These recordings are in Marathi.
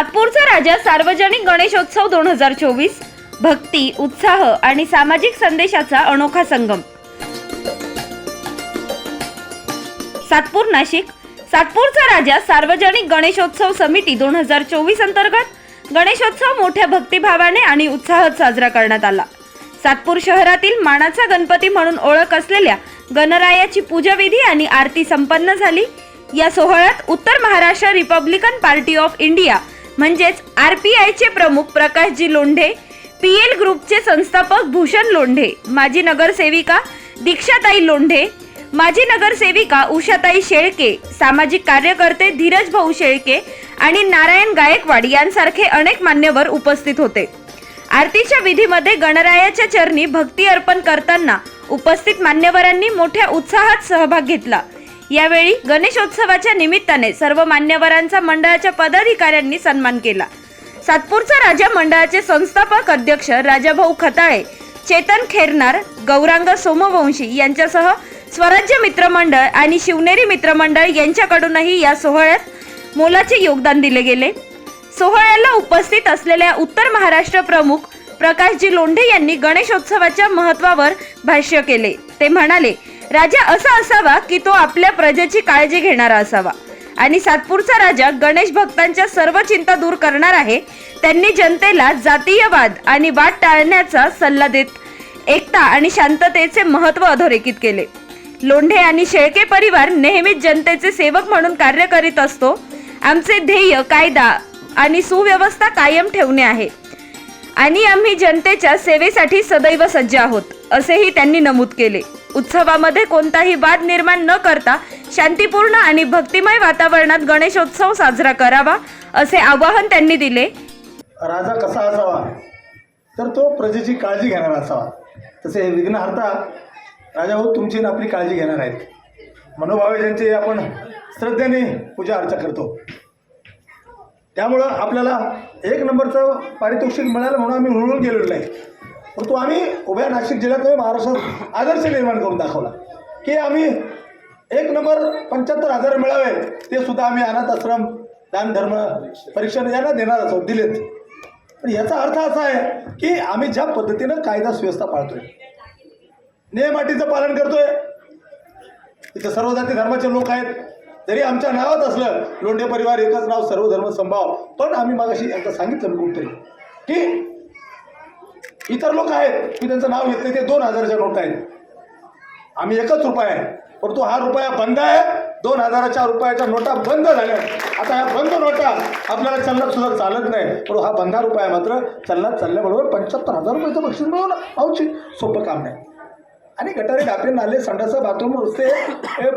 सातपूरचा राजा सार्वजनिक गणेशोत्सव दोन हजार चोवीस भक्ती उत्साह आणि सामाजिक संदेशाचा अनोखा संगम. सातपूर नाशिक. सातपूरचा राजा सार्वजनिक गणेशोत्सव समिती दोन हजार चोवीस अंतर्गत गणेशोत्सव मोठ्या भक्तिभावाने आणि उत्साहात साजरा करण्यात आला. सातपूर शहरातील मानाचा गणपती म्हणून ओळख असलेल्या गणरायाची पूजाविधी आणि आरती संपन्न झाली. या सोहळ्यात उत्तर Maharashtra Republican party of India म्हणजेच आर पी आयचे प्रमुख प्रकाशजी लोंढे पी एल ग्रुपचे संस्थापक भूषण लोंढे माजी नगरसेविका दीक्षाताई लोंढे माजी नगरसेविका उषाताई शेळके सामाजिक कार्यकर्ते धीरज भाऊ शेळके आणि नारायण गायकवाड यांसारखे अनेक मान्यवर उपस्थित होते. आरतीच्या विधीमध्ये गणरायाच्या चरणी भक्ती अर्पण करताना उपस्थित मान्यवरांनी मोठ्या उत्साहात सहभाग घेतला. यावेळी गणेशोत्सवाच्या निमित्ताने सर्व मान्यवरांचा मंडळाच्या पदाधिकाऱ्यांनी सन्मान केला. सातपूरचा राजा मंडळाचे संस्थापक अध्यक्ष राजाभाऊ खताळे चेतन खेरनार गौरांग सोमवंशी यांच्यासह स्वराज्य मित्रमंडळ आणि शिवनेरी मित्रमंडळ यांच्याकडूनही या सोहळ्यात मोलाचे योगदान दिले गेले. सोहळ्याला उपस्थित असलेल्या उत्तर महाराष्ट्र प्रमुख प्रकाशजी लोंढे यांनी गणेशोत्सवाच्या महत्वावर भाष्य केले. ते म्हणाले राजा असा असावा की तो आपल्या प्रजेची काळजी घेणारा असावा. आणि सातपूरचा राजा गणेश भक्तांच्या सर्व चिंता दूर करणार आहे. त्यांनी जनतेला जातीयवाद आणि वाद टाळण्याचा सल्ला देत एकता आणि शांततेचे महत्त्व अधोरेखित केले. लोंढे आणि शेळके परिवार नेहमीच जनतेचे सेवक म्हणून कार्य करीत असतो. आमचे ध्येय कायदा आणि सुव्यवस्था कायम ठेवणे आहे. आणि आम्ही जनतेच्या सेवेसाठी सदैव सज्ज आहोत असेही त्यांनी नमूद केले. उत्सवामध्ये कोणताही वाद निर्माण न करता शांतीपूर्ण आणि भक्तिमय वातावरणात गणेशोत्सव साजरा करावा असे आवाहन त्यांनी दिले. राजा कसा असावा? तर तो प्रजेची काळजी घेणारा असावा. तसे हे विघ्नहर्ता राजा भाऊ तुमची आणि आपली काळजी घेणार आहेत. मनोभावे ज्यांची आपण श्रद्धेने पूजा अर्चा करतो. त्यामुळं आपल्याला एक नंबरचं पारितोषिक मिळालं म्हणून आम्ही हुळून गेलेलो नाही. परंतु आम्ही उभ्या नाशिक जिल्ह्यात महाराष्ट्रात आदर्श निर्माण करून दाखवला. की आम्ही एक नंबर पंच्याहत्तर हजार मिळावे ते सुद्धा आम्ही अनाथ आश्रम दान धर्म परीक्षण यांना देणार असो दिलेत. पण याचा अर्थ असा आहे की आम्ही ज्या पद्धतीनं कायदा सुव्यवस्था पाळतोय नियमाटीचं पालन करतोय इथं सर्व जाती धर्माचे लोक आहेत जरी आमच्या नावात असलं लोंढे परिवार एकच नाव सर्व धर्म संभाव पण आम्ही मागाशी एकदा सांगितलं मी कुठतरी की इतर लोक आहेत मी त्यांचं नाव घेत नाही ते दोन हजाराच्या नोट आहेत. आम्ही एकच रुपया आहे. परंतु हा रुपया बंद आहे. दोन हजाराच्या रुपयाच्या नोटा बंद झाल्या आता ह्या बंद नोटा आपल्याला चलनात सुद्धा चालत नाही. परंतु हा बंधा रुपया मात्र चलनात चालल्याबरोबर पंच्याहत्तर हजार रुपयाचं बक्षीस मिळवलं पाहूची सोपं काम नाही. आणि गटारी डापे नाले संडाचं बाथरूम रस्ते हे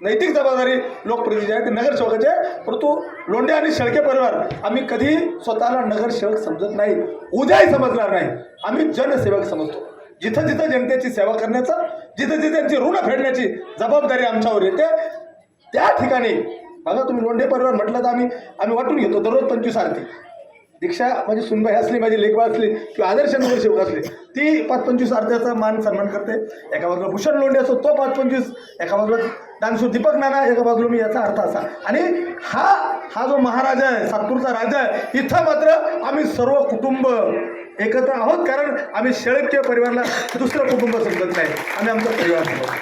नैतिक जबाबदारी लोकप्रतिनिधी आहे ते नगरसेवकाची आहे परंतु लोंढे आणि शेळके परिवार. आम्ही कधी स्वतःला नगरसेवक समजत नाही. उद्याही समजणार नाही. आम्ही जनसेवक समजतो. जिथं जिथं जनतेची सेवा करण्याचं जिथं जिथं त्यांची ऋण फेडण्याची जबाबदारी आमच्यावर येते त्या ठिकाणी. बघा तुम्ही लोंढे परिवार म्हटलं तर आम्ही आम्ही वाटून घेतो दररोज पंचवीस आरती. दीक्षा माझी सुनबाई असली माझी लेखबा असली किंवा आदर्श नगरसेवक असली ती पाच पंचवीस आरत्याचा मान सन्मान करते. एका बाजूला भूषण लोंढे असतो तो पाच पंचवीस. एका बाजूला डान्सू दीपक नाना एका बाजूला मी याचा अर्थ असा. आणि हा हा जो महाराजा आहे सातपूरचा राजा आहे इथं मात्र आम्ही सर्व कुटुंब एकत्र आहोत कारण आम्ही शेळके परिवाराला दुसरं कुटुंब समजत नाही. आम्ही आमचा परिवार समजतो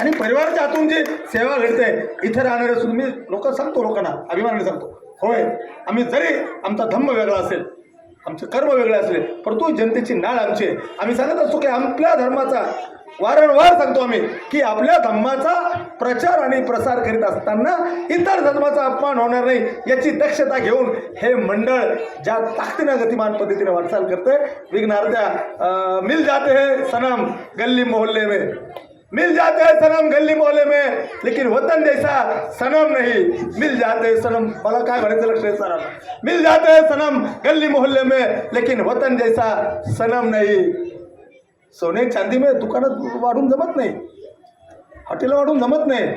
आणि परिवाराच्या हातून जी सेवा घडते इथे राहणारे सुद्धा मी लोक सांगतो लोकांना अभिमानाने सांगतो. होय आम्ही जरी आमचा धम्म वेगळा असेल आमचं कर्म वेगळे असले परंतु जनतेची नाळ आमची आहे. आम्ही सांगत असतो की आपल्या धर्माचा वारंवार सांगतो आम्ही की आपल्या धर्माचा प्रचार आणि प्रसार करीत असताना इतर धर्माचा अपमान होणार नाही याची दक्षता घेऊन हे मंडळ ज्या ताकदीनं गतिमान पद्धतीने वाटचाल करते विघ्नार्थ्या अं, मिल जाते हे सनम गल्ली मोहल्ले में. मिल जाते हैं सनम गली मोहल्ले में लेकिन वतन जैसा सनम नहीं। मिल जाते हैं सनम मला काय म्हणायचं लक्ष आहे सनम मिल जाते हैं सनम गली मोहल्ले में लेकिन वतन जैसा सनम नहीं। सोने चांदी में दुकानात वाढून जमत नाही हॉटेल वाढून जमत नाही।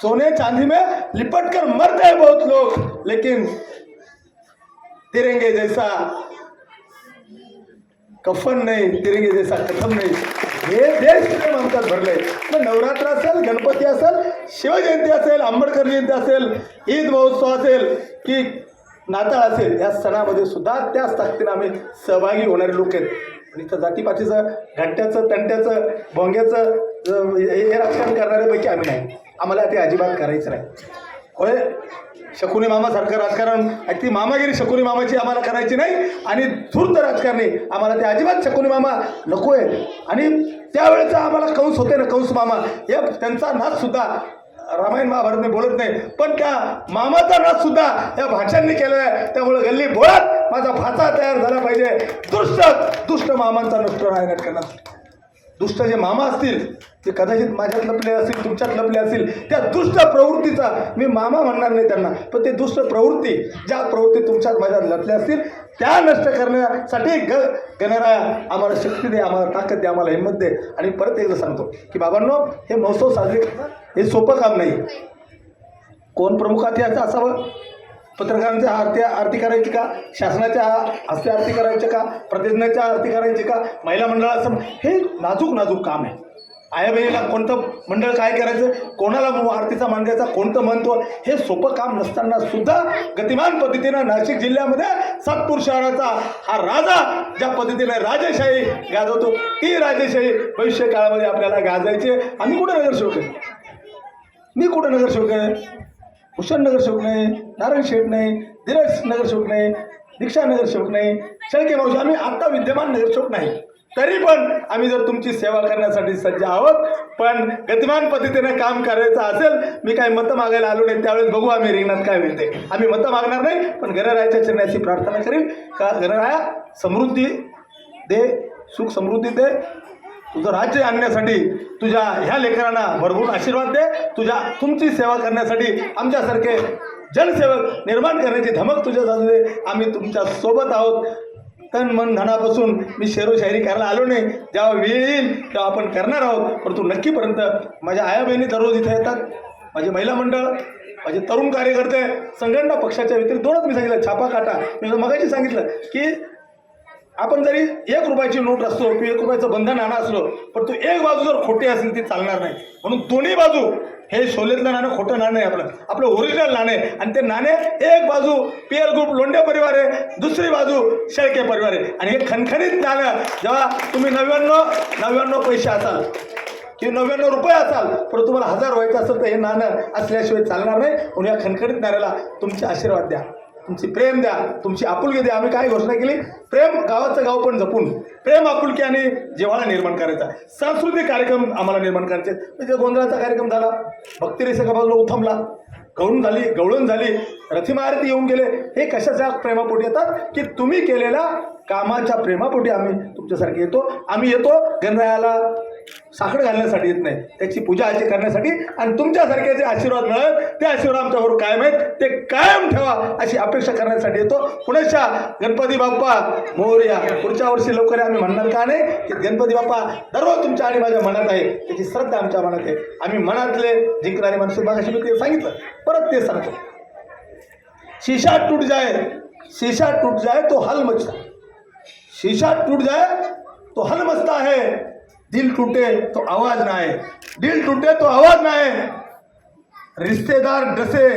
सोने चांदी में लिपट कर मरते हैं बहुत लोग लेकिन तिरंगे जैसा कफन नाही तिरंगे देसा कथम नाही. हे देश प्रेम आमच्यात मग नवरात्र असेल गणपती असेल शिवजयंती असेल आंबेडकर जयंती असेल ईद महोत्सव असेल की नाताळ असेल या सणामध्ये सुद्धा त्याच ताकदीनं आम्ही सहभागी होणारे लोक आहेत. आणि इथं जातीपातीचं घंट्याचं तंट्याचं भोंग्याचं हे हे राजकारण करणाऱ्यापैकी आम्ही नाही. आम्हाला ते अजिबात करायचं नाही. होय? शकुनी मामासारखं राजकारण. आणि ती मामागिरी शकुनी मामाची आम्हाला करायची नाही आणि धूर्त राजकारणी. आम्हाला ते अजिबात शकुनी मामा नको आहे आणि त्यावेळेचा आम्हाला कंस होते ना कंस मामा. या त्यांचा नाचसुद्धा रामायण महाभारतने बोलत नाही. पण त्या मामाचा नाचसुद्धा या भाषांनी केला आहे. त्यामुळे गल्ली बोळात माझा भाचा तयार झाला पाहिजे. दुष्ट दुष्ट मामांचा नष्ट राहण्यात करणार. दुष्ट जे मामा असतील ते कदाचित माझ्यात लपले असतील तुमच्यात लपले असतील त्या दुष्ट प्रवृत्तीचा मी मामा म्हणणार नाही त्यांना. पण ते दुष्ट प्रवृत्ती ज्या प्रवृत्ती तुमच्यात माझ्यात लपल्या असतील त्या नष्ट करण्यासाठी ग गणराया आम्हाला शक्ती दे आम्हाला ताकद दे आम्हाला हिंमत दे. आणि परत एकदा सांगतो की बाबांनो हे महोत्सव साजरे हे सोपं काम नाही. कोण प्रमुखात याचं असावं? पत्रकारांच्या आरती आरती करायची का? शासनाच्या हस्ते आरती करायची का? प्रतिज्ञाच्या आरती करायची का? महिला मंडळाचं हे नाजूक नाजूक काम आहे. आया बहिणीला कोणतं मंडळ काय करायचं? कोणाला आरतीचा मान द्यायचा कोणतं म्हणतो हे सोपं काम नसताना सुद्धा गतिमान पद्धतीनं नाशिक जिल्ह्यामध्ये सातपूर शहराचा हा राजा ज्या पद्धतीने राजेशाही गाजवतो ती राजेशाही भविष्य काळामध्ये आपल्याला गाजायची आम्ही कुठे नगरसेवक आहे? मी कुठं नगरसेवक आहे? भूषण नगरसेवक नाही नारायण शेठ नाही धीरज नगरसेवक नाही दीक्षा नगरसेवक नाही शेळके मावशी आम्ही आत्ता विद्यमान नगरसेवक नाही. तरी पण आम्ही जर तुमची सेवा करण्यासाठी सज्ज आहोत पण गतिमान पद्धतीने काम करायचं असेल मी काही मतं मागायला आलो नाही त्यावेळेस बघू आम्ही रिंगणात काय मिळते आम्ही मतं मागणार नाही पण गणरायाच्या चरणाची प्रार्थना करीन. का गणराया समृद्धी दे सुख समृद्धी दे तुझं राज्य आणण्यासाठी तुझ्या ह्या लेकरांना भरभरून आशीर्वाद दे. तुझ्या तुमची सेवा करण्यासाठी आमच्यासारखे जनसेवक निर्माण करण्याची धमक तुझ्या चालू दे. आम्ही तुमच्यासोबत आहोत. तन मन धनापासून मी शेरो शायरी करायला आलो नाही. जेव्हा वेळ येईल तेव्हा आपण करणार आहोत. परंतु नक्कीपर्यंत माझ्या आया बहिणी दररोज इथे येतात. माझे महिला मंडळ माझे तरुण कार्यकर्ते संघटना पक्षाच्या व्यतिरिक्त दोनच मी सांगितलं. छापा काटा मी मगाशी सांगितलं की आपण जरी एक रुपयाची नोट असतो किंवा एक रुपयाचं बंधन आणा असलो पण तो एक बाजू जर खोटी असेल ती चालणार नाही. म्हणून दोन्ही बाजू हे शोलेतलं नाणं खोटं नाणं आहे आपलं. आपलं ओरिजिनल नाणं आणि ते नाणे एक बाजू पी एल ग्रुप लोंढे परिवार आहे दुसरी बाजू शेळके परिवार आहे. आणि हे खणखणीत नाणं जेव्हा तुम्ही नव्याण्णव नव्याण्णव पैसे असाल की नव्याण्णव रुपये असाल पण तुम्हाला हजार व्हायचं असेल तर हे नाणं असल्याशिवाय चालणार नाही. म्हणून या खणखणीत नाण्याला तुमचे आशीर्वाद द्या. तुमची प्रेम द्या तुमची आपुलकी द्या. आम्ही काय घोषणा केली प्रेम गावाचं गाव पण जपून प्रेम आपुलकी आणि जेव्हाळा निर्माण करायचा सांस्कृतिक कार्यक्रम आम्हाला निर्माण करायचे म्हणजे गोंधळाचा कार्यक्रम झाला भक्तिरेषा बाजूला उथमला गवळून झाली गवळण झाली रथिमारती येऊन गेले. हे कशाच्या प्रेमापोटी येतात? की तुम्ही केलेल्या कामाच्या प्रेमापोटी आम्ही तुमच्यासारखे येतो. आम्ही येतो गणरायाला साखर घालण्यासाठी येत नाही. त्याची पूजा अशी करण्यासाठी आणि तुमच्यासारखे जे आशीर्वाद मिळत ते आशीर्वाद आमच्याबरोबर कायम आहेत. ते कायम ठेवा अशी अपेक्षा करण्यासाठी येतो. पुण्याच्या गणपती बाप्पा मोर्या पुढच्या वर्षी लवकर आम्ही म्हणणार का नाही की गणपती बाप्पा दररोज तुमच्या आणि माझ्या मनात आहे. त्याची श्रद्धा आमच्या मनात आहे. आम्ही मनातले जिंकणारे माणसं मागाशी मी ते सांगितलं. परत ते सांगतो. शीशा टूट जाय शीशा टूट जाय तो हल मचता शीशा टूट जाय तो हल मचता है दिल टूटे तो आवाज ना आए। दिल टूटे तो आवाज ना आए। रिश्तेदार डसे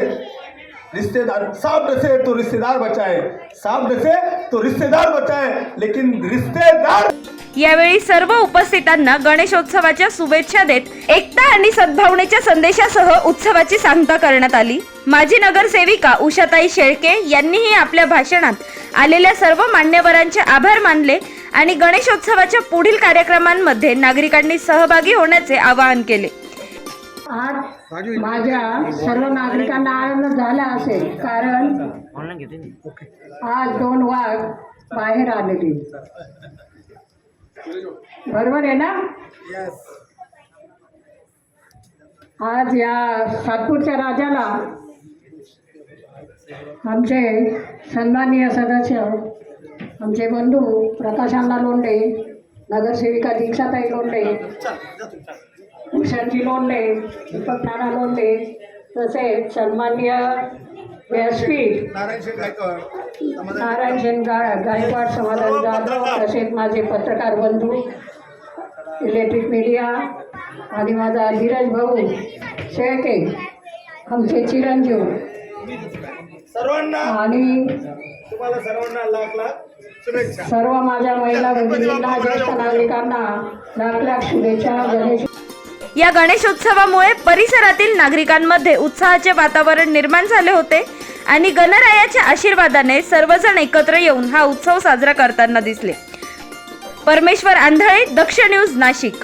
रिश्तेदार सांप डसे तो रिश्तेदार बचाए। सांप डसे तो रिश्तेदार बचाए लेकिन रिश्तेदार यावेळी सर्व उपस्थितांना गणेशोत्सवाच्या शुभेच्छा देत एकता आणि सद्भावनेच्या संदेशासह उत्सवाची सांगता करण्यात आली. माजी नगरसेविका उषाताई शेळके यांनीही आपल्या भाषणात आलेल्या सर्व मान्यवरांचे आभार मानले. आणि गणेशोत्सवाच्या पुढील कार्यक्रमांमध्ये नागरिकांनी सहभागी होण्याचे आवाहन केले. आज माझ्या सर्व नागरिकांना आनंद झाला असेल कारण आज दोन वाघ बाहेर आलेले. बरोबर आहे ना? आज या सातपूरच्या राजाला आमचे सन्माननीय सदस्य आमचे बंधू प्रकाशांना लोंढे नगरसेविका दीक्षाताई लोंढे भूषणजी लोंढे दीपक नाना लोंढे तसेच सन्माननीय व्यासपीठ नारायण सेन गा गायकवाड समाधान जाधव तसेच माझे पत्रकार बंधू इलेक्ट्रिक मीडिया आणि माझा धीरज भाऊ शेळके आमचे चिरंजीव. सर्वांना आणि तुम्हाला सर्वांना लाख लाख शुभेच्छा. सर्व माझ्या महिला भगिनींना ज्येष्ठ नागरिकांना लाख लाख शुभेच्छा गणेश या गणेशोत्सवामुळे परिसरातील नागरिकांमध्ये उत्साहाचे वातावरण निर्माण झाले होते आणि गणरायाच्या आशीर्वादाने सर्वजण एकत्र येऊन हा उत्सव साजरा करताना दिसले. परमेश्वर आंधळे दक्ष न्यूज नाशिक.